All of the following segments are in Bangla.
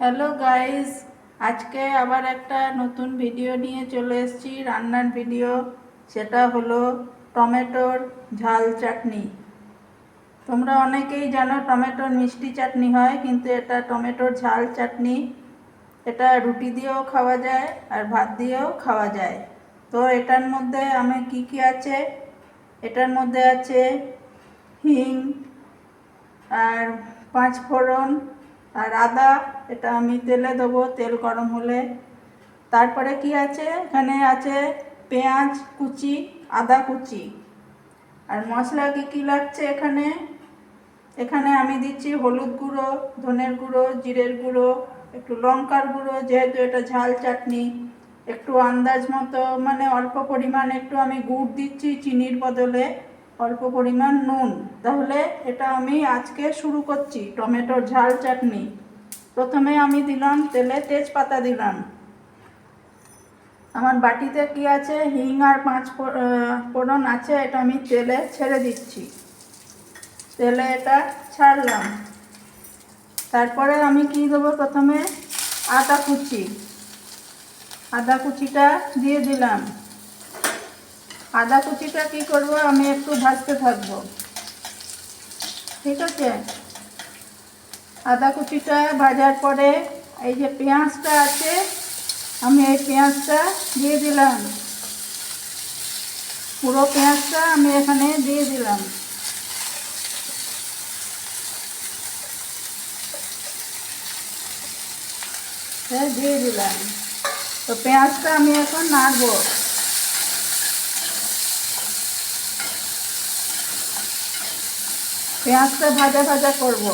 হ্যালো গাইস আজকে আবার একটা নতুন ভিডিও নিয়ে চলে এসেছি। রান্নার ভিডিও সেটা হলো টমেটোর ঝাল চাটনি। তোমরা অনেকেই জানো টমেটোর মিষ্টি চাটনি হয়, কিন্তু এটা টমেটোর ঝাল চাটনি। এটা রুটি দিয়েও খাওয়া যায় আর ভাত দিয়েও খাওয়া যায়। তো এটার মধ্যে আমি কি কি আছে? এটার মধ্যে আছে হিং আর পাঁচ ফোড়ন আর আদা, এটা আমি তেলে দেবো, তেল গরম হলে। তারপরে কি আছে? এখানে আছে পেঁয়াজ কুচি, আদা কুচি। আর মশলা কী কী লাগছে এখানে? এখানে আমি দিচ্ছি হলুদ গুঁড়ো, ধনের গুঁড়ো, জিরের গুঁড়ো, একটু লঙ্কার গুঁড়ো, যেহেতু এটা ঝাল চাটনি। একটু আন্দাজ মতো মানে অল্প পরিমাণ একটু আমি গুড় দিচ্ছি চিনির বদলে। অল্প পরিমাণ নুন। তাহলে এটা আমি আজকে শুরু করছি, টমেটোর ঝাল চাটনি। প্রথমে আমি দিলাম তেলে তেজপাতা দিলাম। আমার বাটিতে কি আছে? হিং আর পাঁচ ফোড়ন আছে, এটা আমি তেলে ছেড়ে দিচ্ছি। তেলে এটা ছাড়লাম। তারপরে আমি কি দেবো? প্রথমে আদা কুচি। আদা কুচিটা দিয়ে দিলাম। আদা কুচিটা কি করব? আমি একটু ভাজতে থাকব। ঠিক আছে? আদা কুচিটা ভাজার পরে এই যে পেঁয়াজটা আছে, আমি এই পেঁয়াজটা দিয়ে দিলাম। পুরো পেঁয়াজটা আমি এখানে দিয়ে দিলাম। হ্যাঁ দিয়ে দিলাম। তো পেঁয়াজটা আমি এখন নাড়বো। পেঁয়াজটা ভাজা ভাজা করব।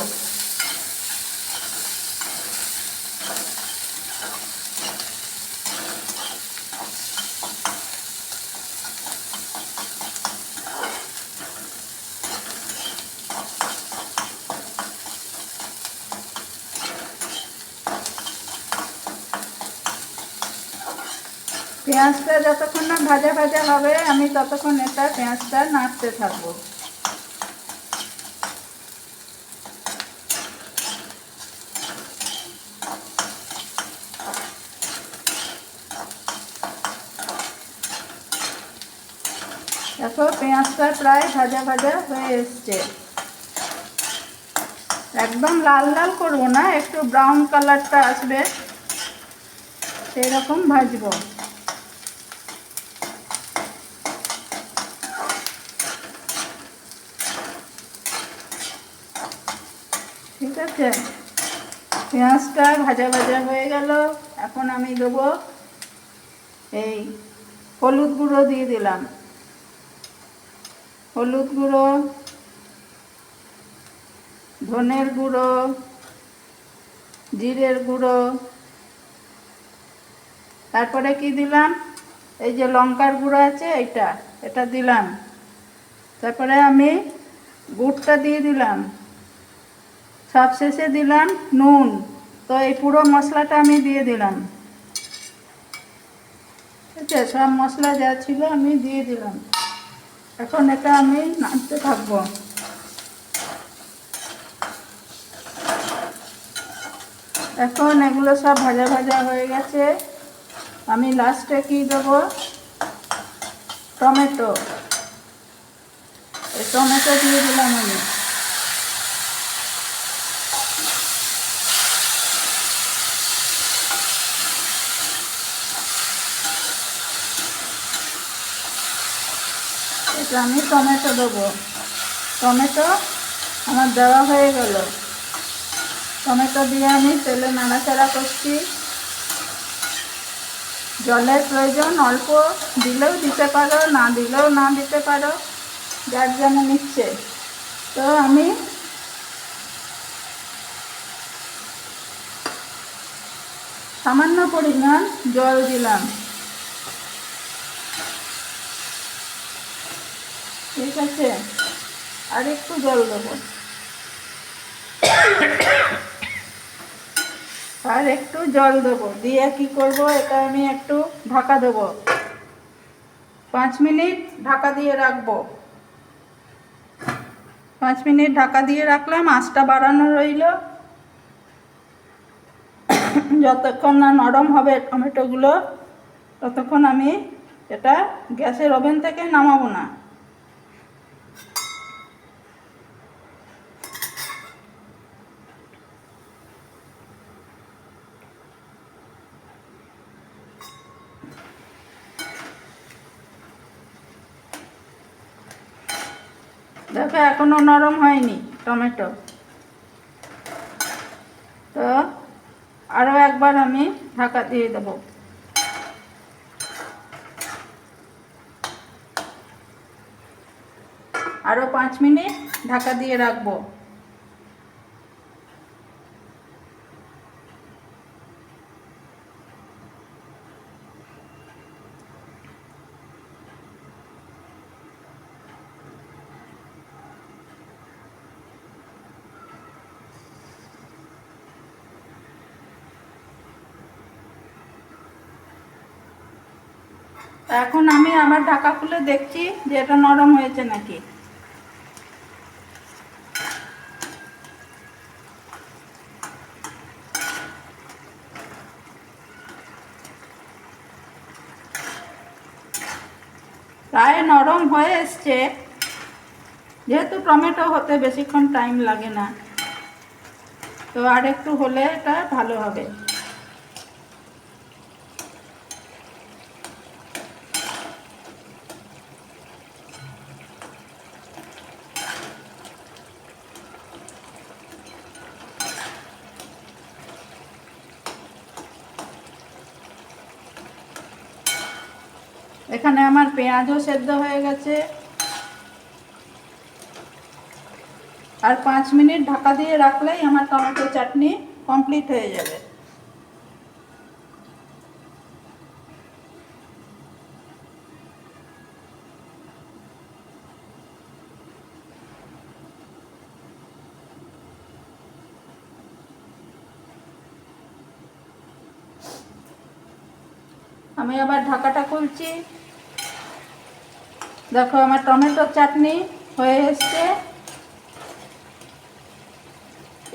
পেঁয়াজটা যতক্ষণ না ভাজা ভাজা হবে, আমি ততক্ষণ এটা পেঁয়াজটা নাড়তে থাকব। দেখো, পেঁয়াজটা প্রায় ভাজা ভাজা হয়ে এসছে। একদম লাল লাল করব না, একটু ব্রাউন কালারটা আসবে সেই রকম ভাজবো। ঠিক আছে? পেঁয়াজটা ভাজা ভাজা হয়ে গেল, এখন আমি দেবো এই হলুদ গুঁড়ো দিয়ে দিলাম। হলুদ গুঁড়ো, ধনের গুঁড়ো, জিরের গুঁড়ো। তারপরে কি দিলাম? এই যে লঙ্কার গুঁড়ো আছে এইটা, এটা দিলাম। তারপরে আমি গুড়টা দিয়ে দিলাম। সব শেষে দিলাম নুন। তো এই পুরো মশলাটা আমি দিয়ে দিলাম। ঠিক আছে সব মশলা যা ছিল আমি দিয়ে দিলাম। এখন এটা আমি নাড়তে থাকব। এখন এগুলো সব ভাজা ভাজা হয়ে গেছে। আমি লাস্টে কি দেব? টমেটো। টমেটো দিয়ে দিলাম আমি। আমি টমেটো দেবো। টমেটো আমার দেওয়া হয়ে গেল। টমেটো দিয়ে আমি তেলে নাড়াচাড়া করছি। জলের প্রয়োজন অল্প দিলেও দিতে পারো, না দিলেও না দিতে পারো, যার যেমন নিচ্ছে তো আমি সামান্য পরিমাণ জল দিলাম। ঠিক আছে, আর একটু জল দেবো। আর একটু জল দেবো। দিয়ে কি করব, এটা আমি একটু ঢাকা দেবো। পাঁচ মিনিট ঢাকা দিয়ে রাখব। পাঁচ মিনিট ঢাকা দিয়ে রাখলাম, আঁচটা বাড়ানো রইল। যতক্ষণ না নরম হবে টমেটোগুলো, ততক্ষণ আমি এটা গ্যাসের ওভেন থেকে নামাবো না। দেখো, এখনও নরম হয়নি টমেটো। তো আরও একবার আমি ঢাকা দিয়ে দেব। আরও পাঁচ মিনিট ঢাকা দিয়ে রাখব। এখন আমি আবার ঢাকা খুলে দেখছি যে এটা নরম হয়েছে নাকি। প্রায় নরম হয়ে এসছে। যেহেতু টমেটো হতে বেশিক্ষণ টাইম লাগে না। তো আর একটু হলে এটা ভালো হবে। এখানে আমার পেঁয়াজও সেদ্ধ হয়ে গেছে। আর পাঁচ মিনিট ঢাকা দিয়ে রাখলেই আমার টমেটো চাটনি কমপ্লিট হয়ে যাবে। আমি আবার ঢাকাটা খুলছি। দেখো, আমার টমেটোর চাটনি হয়ে এসছে।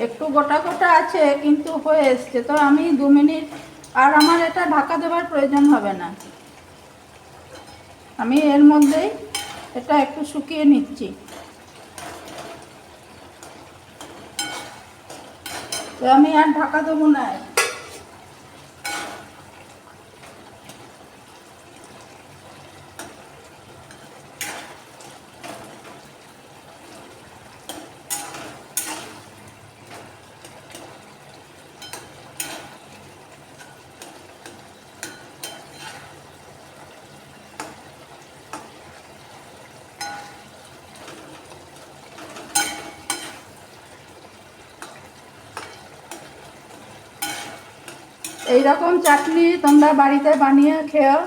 একটু গোটা গোটা আছে, কিন্তু হয়ে এসছে। তো আমি দু মিনিট, আর আমার এটা ঢাকা দেওয়ার প্রয়োজন হবে না। আমি এর মধ্যেই এটা একটু শুকিয়ে নিচ্ছি। তো আমি আর ঢাকা দেবো না। এই রকম চাটনি তোমরা বাড়িতে বানিয়ে খেও।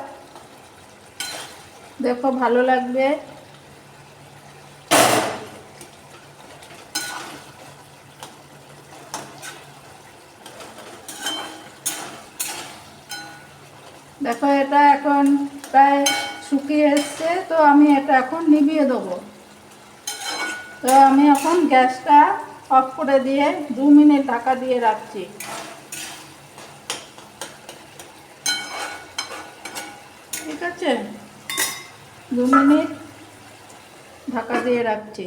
দেখো, ভালো লাগবে। দেখো, এটা এখন প্রায় শুকিয়ে এসছে, তো আমি এটা এখন নিভিয়ে দেবো। তো আমি এখন গ্যাসটা অফ করে দিয়ে দু মিনিট ঢাকা দিয়ে রাখছি। ঠিক আছে? দু মিনিট ঢাকা দিয়ে রাখছি।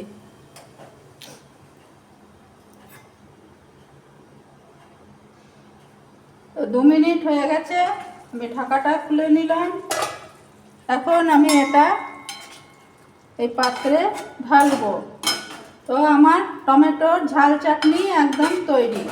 তো দু মিনিট হয়ে গেছে, আমি ঢাকাটা খুলে নিলাম। এখন আমি এটা এই পাত্রে ঢালবো। তো আমার টমেটোর ঝাল চাটনি একদম তৈরি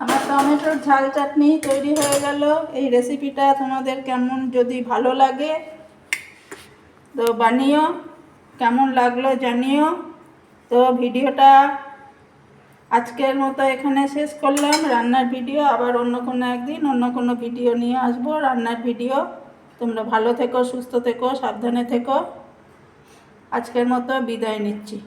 আমার টমেটোর ঝাল চাটনি তৈরি হয়ে গেল। এই রেসিপিটা তোমাদের কেমন যদি ভালো লাগে, তো বানিও। কেমন লাগল জানিও। তো ভিডিওটা আজকের মতো এখানে শেষ করলাম। রান্নার ভিডিও আবার অন্য কোনো একদিন, অন্য কোনো ভিডিও নিয়ে আসব রান্নার ভিডিও। তোমরা ভালো থেকো, সুস্থ থেকো, সাবধানে থেকো। আজকের মতো বিদায় নিচ্ছি।